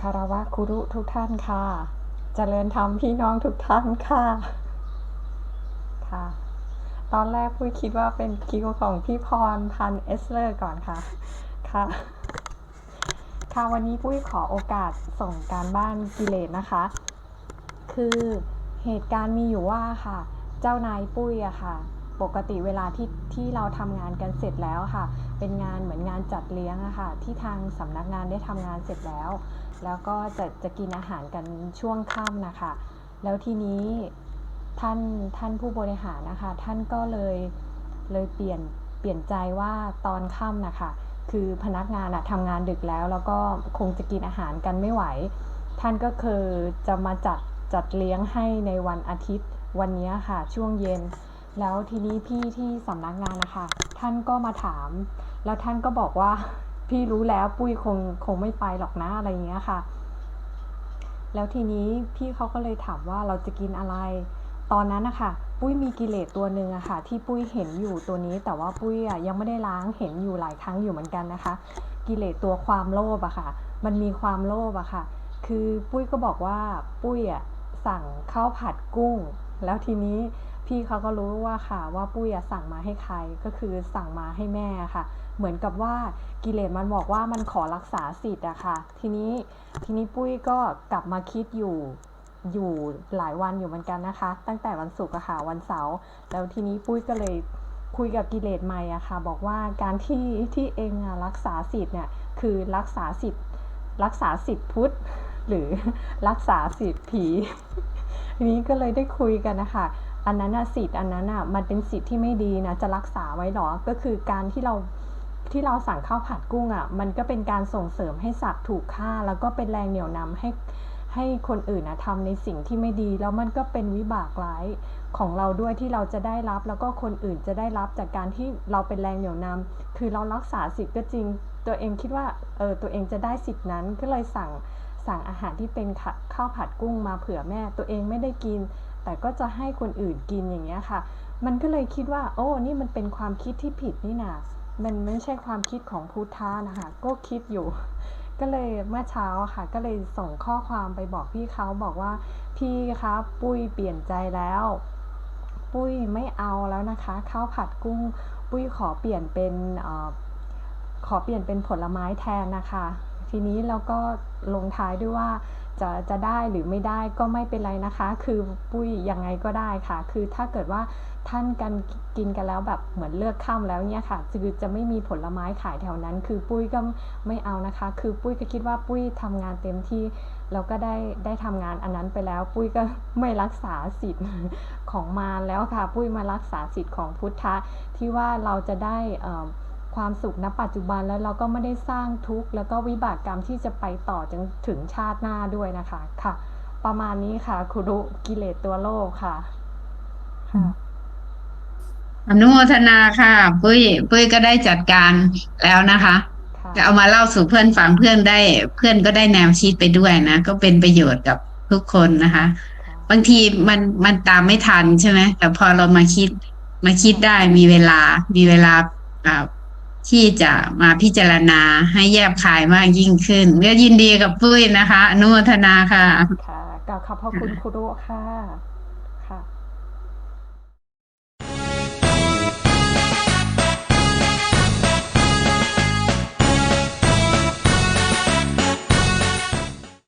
คารวะครูรุทุกท่านค่ะ เจริญธรรมพี่น้องทุกท่านค่ะ ค่ะ ตอนแรกปุ้ยคิดว่าเป็นคิวของพี่พรพันเอสเลอร์ก่อนค่ะ ค่ะ ค่ะวันนี้ปุ้ยขอโอกาสส่งการบ้านกิเลสนะคะ คือเหตุการณ์มีอยู่ว่าค่ะ เจ้านายปุ้ยอะค่ะ ปกติเวลาที่ที่เราทำงานกันเสร็จแล้วค่ะ เป็นงานเหมือนงานจัดเลี้ยงอะค่ะ ที่ทางสำนักงานได้ทำงานเสร็จแล้ว แล้วก็จะจะกินอาหารกันช่วงค่ำนะคะ แล้วทีนี้ท่านท่านผู้บริหารนะคะ ท่านก็เลยเลยเปลี่ยนเปลี่ยนใจว่าตอนค่ำนะคะ คือพนักงานอะทำงานดึกแล้ว แล้วก็คงจะกินอาหารกันไม่ไหว ท่านก็คือจะมาจัดจัดเลี้ยงให้ในวันอาทิตย์วันนี้ค่ะ ช่วงเย็น แล้วทีนี้พี่ที่สำนักงานนะคะ ท่านก็มาถาม แล้วท่านก็บอกว่า พี่รู้แล้วปุ้ยคงคงไม่ไปหรอกนะอะไรอย่างเงี้ยค่ะ แล้วทีนี้พี่เขาก็เลยถามว่าเราจะกินอะไร ตอนนั้นนะคะปุ้ยมีกิเลสตัวหนึ่งอะค่ะ ที่ปุ้ยเห็นอยู่ตัวนี้ แต่ว่าปุ้ยอะยังไม่ได้ล้างเห็นอยู่หลายครั้งอยู่เหมือนกันนะคะ กิเลสตัวความโลภอะค่ะ มันมีความโลภอะค่ะ คือปุ้ยก็บอกว่าปุ้ยอะสั่งข้าวผัดกุ้ง แล้วทีนี้ พี่เขาก็รู้ว่าค่ะว่าปุ้ยสั่งมาให้ใครก็คือสั่งมาให้แม่ค่ะ เหมือนกับว่ากิเลสมันบอกว่ามันขอรักษาสิทธิ์อะค่ะ ทีนี้ทีนี้ปุ้ยก็กลับมาคิดอยู่อยู่หลายวันอยู่เหมือนกันนะคะ ตั้งแต่วันศุกร์อะค่ะวันเสาร์แล้วทีนี้ปุ้ยก็เลยคุยกับกิเลสใหม่อะค่ะ บอกว่าการที่ที่เองรักษาสิทธิ์เนี่ยคือรักษาสิทธิ์รักษาสิทธิ์พุทธหรือรักษาสิทธิ์ผีทีนี้ก็เลยได้คุยกันนะคะ อันนั้นน่ะสิทธิ์อันนั้นน่ะมันเป็นสิทธิ์ที่ไม่ดีนะจะรักษาไว้หรอ ก็คือการที่เราที่เราสั่งข้าวผัดกุ้งอะ มันก็เป็นการส่งเสริมให้สัตว์ถูกฆ่า แล้วก็เป็นแรงเหนี่ยวนำให้ให้คนอื่นนะทำในสิ่งที่ไม่ดี แล้วมันก็เป็นวิบากร้ายของเราด้วยที่เราจะได้รับ แล้วก็คนอื่นจะได้รับจากการที่เราเป็นแรงเหนี่ยวนำคือเรารักษาสิทธิ์ก็จริง ตัวเองคิดว่าเออตัวเองจะได้สิทธิ์นั้นก็เลยสั่งสั่งอาหารที่เป็นข้าวผัดกุ้งมาเผื่อแม่ ตัวเองไม่ได้กิน แต่ก็จะให้คนอื่นกินอย่างเงี้ยค่ะ มันก็เลยคิดว่า โอ้นี่มันเป็นความคิดที่ผิดนี่นามันไม่ใช่ความคิดของพุทธานะคะก็คิดอยู่ ก็เลยเมื่อเช้าค่ะ ก็เลยส่งข้อความไปบอกพี่เขาบอกว่าพี่คะปุ้ยเปลี่ยนใจแล้ว ปุ้ยไม่เอาแล้วนะคะข้าวผัดกุ้ง ปุ้ยขอเปลี่ยนเป็นอขอเปลี่ยนเป็นผลไม้แทนนะคะ ทีนี้เราก็ลงท้ายด้วยว่า จะจะได้หรือไม่ได้ก็ไม่เป็นไรนะคะ คือปุ้ยยังไงก็ได้ค่ะ คือถ้าเกิดว่าท่านกันกินกันแล้วแบบเหมือนเลือกข้ามแล้วเนี่ยค่ะคือจะไม่มีผลไม้ขายแถวนั้น คือปุ้ยก็ไม่เอานะคะ คือปุ้ยก็คิดว่าปุ้ยทำงานเต็มที่แล้วก็ได้ได้ทำงานอันนั้นไปแล้ว ปุ้ยก็ไม่รักษาสิทธิ์ของมารแล้วค่ะ ปุ้ยมารักษาสิทธิ์ของพุทธะที่ว่าเราจะได้ ความสุขณปัจจุบันแล้วเราก็ไม่ได้สร้างทุกข์แล้วก็วิบากกรรมที่จะไปต่อจนถึงชาติหน้าด้วยนะคะค่ะ ประมาณนี้ค่ะคุรุกิเลสตัวโลกค่ะค่ะอนุโมทนาค่ะ ปุ้ย ปุ้ยก็ได้จัดการแล้วนะคะค่ะจะเอามาเล่าสู่เพื่อนฟังเพื่อนได้ เพื่อนก็ได้แนวคิดไปด้วยนะ ก็เป็นประโยชน์กับทุกคนนะคะ บางทีมันมันตามไม่ทันใช่ไหมแต่พอเรามาคิดมาคิดได้มีเวลามีเวลาอ่า ที่จะมาพิจารณาให้แยบคายมากยิ่งขึ้นก็ยินดีกับปุ้ยนะคะ อนุโมทนาค่ะ ค่ะกล่าวขอบพระคุณคุรุค่ะ